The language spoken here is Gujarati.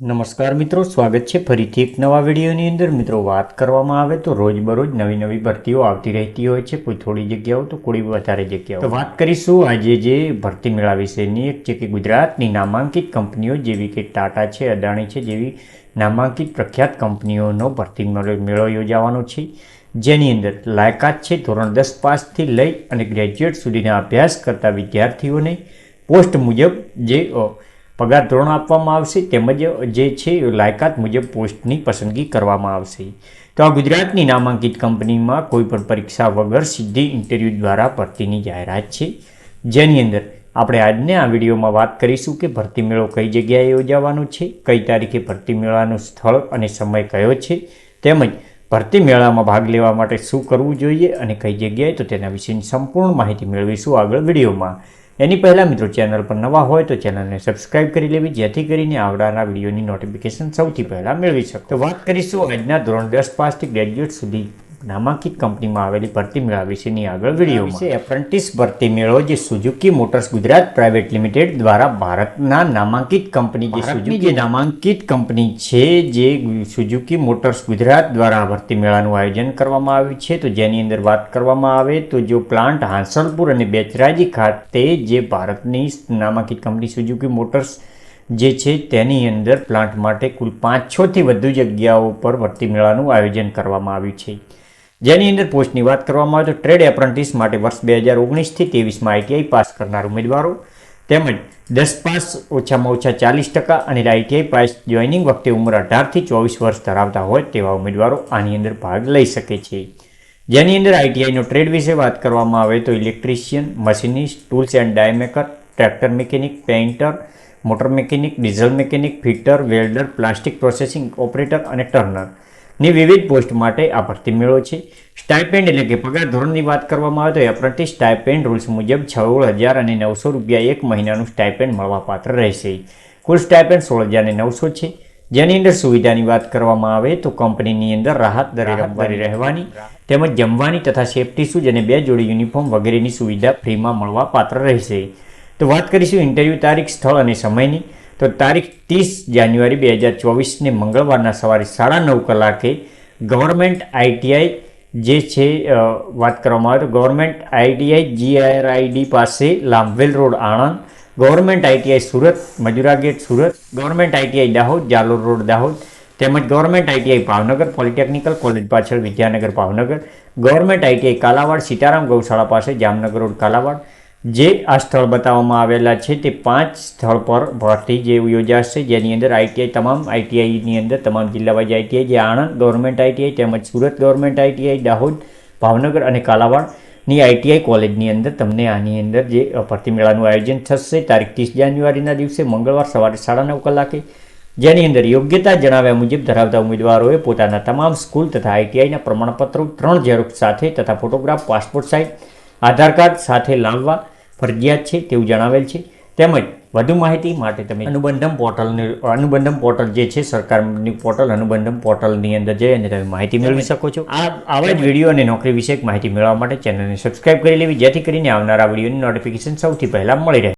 નમસ્કાર મિત્રો, સ્વાગત છે ફરીથી એક નવા વિડીયોની અંદર. મિત્રો, વાત કરવામાં આવે તો રોજબરોજ નવી નવી ભરતીઓ આવતી રહેતી હોય છે. કોઈ થોડી જગ્યાઓ તો કોઈ વધારે જગ્યાઓ. તો વાત કરીશું આજે જે ભરતી મેળા વિશેની. એક છે કે ગુજરાતની નામાંકિત કંપનીઓ જેવી કે ટાટા છે, અદાણી છે, જેવી નામાંકિત પ્રખ્યાત કંપનીઓનો ભરતી મેળો યોજાવાનો છે. જેની અંદર લાયકાત છે ધોરણ દસ પાસથી લઈ અને ગ્રેજ્યુએટ સુધીના અભ્યાસ કરતા વિદ્યાર્થીઓને પોસ્ટ મુજબ જે પગાર ધોરણ આપવામાં આવશે તેમજ જે છે લાયકાત મુજબ પોસ્ટની પસંદગી કરવામાં આવશે. તો આ ગુજરાતની નામાંકિત કંપનીમાં કોઈપણ પરીક્ષા વગર સીધી ઇન્ટરવ્યૂ દ્વારા ભરતીની જાહેરાત છે. જેની અંદર આપણે આજને આ વિડીયોમાં વાત કરીશું કે ભરતી મેળો કઈ જગ્યાએ યોજાવાનો છે, કઈ તારીખે ભરતી મેળાનું સ્થળ અને સમય કયો છે, તેમજ ભરતી મેળામાં ભાગ લેવા માટે શું કરવું જોઈએ અને કઈ જગ્યાએ, તો તેના વિશેની સંપૂર્ણ માહિતી મેળવીશું આગળ વિડીયોમાં. એની પહેલાં મિત્રો ચેનલ પર નવા હોય તો ચેનલને સબસ્ક્રાઇબ કરી લેવી, જેથી કરીને આવનારા વિડીયોની નોટિફિકેશન સૌથી પહેલાં મેળવી શકો. તો વાત કરીશું આજના ધોરણ દસ પાસથી ગ્રેજ્યુએટ સુધી નામાંકિત કંપનીમાં આવેલી ભરતી મેળા વિશેની આગળ વીડિયો વિશે એપ્રન્ટિસ ભરતી મેળો જે Suzuki Motors Gujarat private limited દ્વારા ભારતના નામાંકિત કંપની જે સુઝુકી જે નામાંકિત કંપની છે જે સુઝુકી મોટર્સ ગુજરાત દ્વારા ભરતી મેળાનું આયોજન કરવામાં આવ્યું છે તો જેની અંદર વાત કરવામાં આવે તો જો પ્લાન્ટ હાંસલપુર અને બેચરાજી ખાતે જે ભારતની નામાંકિત કંપની સુઝુકી મોટર્સ જે છે તેની અંદર પ્લાન્ટ માટે કુલ પાંચ છથી વધુ જગ્યાઓ પર ભરતી મેળાનું આયોજન કરવામાં આવ્યું છે. જેની અંદર પોસ્ટની વાત કરવામાં આવે તો ટ્રેડ એપ્રન્ટિસ માટે વર્ષ બે હજાર ઓગણીસથી ત્રેવીસમાં આઈટીઆઈ પાસ કરનાર ઉમેદવારો તેમજ દસ પાસ ઓછામાં ઓછા ચાલીસ ટકા અને આઈટીઆઈ પાસ જોઈનિંગ વખતે ઉંમર અઢારથી ચોવીસ વર્ષ ધરાવતા હોય તેવા ઉમેદવારો આની અંદર ભાગ લઈ શકે છે. જેની અંદર આઈટીઆઈનો ટ્રેડ વિશે વાત કરવામાં આવે તો electrician, machinist, tools and die maker tractor mechanic, painter, motor mechanic, diesel mechanic, fitter, welder, plastic processing operator અને ટર્નર. ની વિવિધ પોસ્ટ માટે આ ભરતી મેળો છે. સ્ટાઇપેન્ડ એટલે કે પગાર ધોરણની વાત કરવામાં આવે તો એપ્રન્ટિસ સ્ટાઇપેન્ડ રૂલ્સ મુજબ સોળ હજાર અને નવસો રૂપિયા એક મહિનાનું સ્ટાઇપેન્ડ મળવાપાત્ર રહેશે. કુલ સ્ટાઇપેન્ડ સોળ હજાર અને નવસો છે. જેની અંદર સુવિધાની વાત કરવામાં આવે તો કંપનીની અંદર રાહત દરે રમવાની રહેવાની તેમજ જમવાની તથા સેફટી શૂઝ અને બે જોડી યુનિફોર્મ વગેરેની સુવિધા ફ્રીમાં મળવા પાત્ર રહેશે. તો વાત કરીશું ઇન્ટરવ્યૂ તારીખ સ્થળ અને સમયની. તો તારીખ ત્રીસ જાન્યુઆરી બે હજાર ચોવીસને મંગળવારના સવારે સાડા નવ કલાકે ગવર્મેન્ટ આઈટીઆઈ જે છે વાત કરવામાં આવે તો government ITI G R I D પાસે Lambhvel road Anand, government ITI Surat, Majura gate Surat, government ITI Dahod, Jalore road Dahod, તેમજ government ITI Bhavnagar polytechnical college પાછળ વિદ્યાનગર ભાવનગર, ગવર્મેન્ટ આઈટીઆઈ કાલાવાડ સીતારામ ગૌશાળા પાસે જામનગર રોડ કાલાવાડ જે આ સ્થળ બતાવવામાં આવેલા છે તે પાંચ સ્થળ પર ભરતી જે યોજાશે. જેની અંદર આઈટીઆઈ તમામ આઈટીઆઈની અંદર તમામ જિલ્લા વાઇઝ આઈટીઆઈ જે આણંદ ગવર્મેન્ટ આઈટીઆઈ તેમજ સુરત ગવર્મેન્ટ આઈટીઆઈ દાહોદ, ભાવનગર અને કાલાવાડની આઈટીઆઈ કોલેજની અંદર તમને આની અંદર જે ભરતી મેળાનું આયોજન થશે. તારીખ ત્રીસ જાન્યુઆરીના દિવસે મંગળવાર સવારે સાડા નવ કલાકે. જેની અંદર યોગ્યતા જણાવ્યા મુજબ ધરાવતા ઉમેદવારોએ પોતાના તમામ સ્કૂલ તથા આઈટીઆઈના પ્રમાણપત્રો ત્રણ ઝેરોક્ષ સાથે તથા photograph, passport size, Aadhaar card સાથે લાવવા ફરજિયાત છે તેવું જણાવેલ છે. તેમજ વધુ માહિતી માટે તમે અનુબંધમ પોર્ટલની અનુબંધમ પોર્ટલ જે છે સરકારની પોર્ટલ અનુબંધમ પોર્ટલની અંદર જઈ અને તમે માહિતી મેળવી શકો છો. આ આવા જ વીડિયો અને નોકરી વિશે માહિતી મેળવવા માટે ચેનલને સબસ્ક્રાઇબ કરી લેવી જેથી કરીને આવનારા વિડીયોની નોટિફિકેશન સૌથી પહેલાં મળી રહે.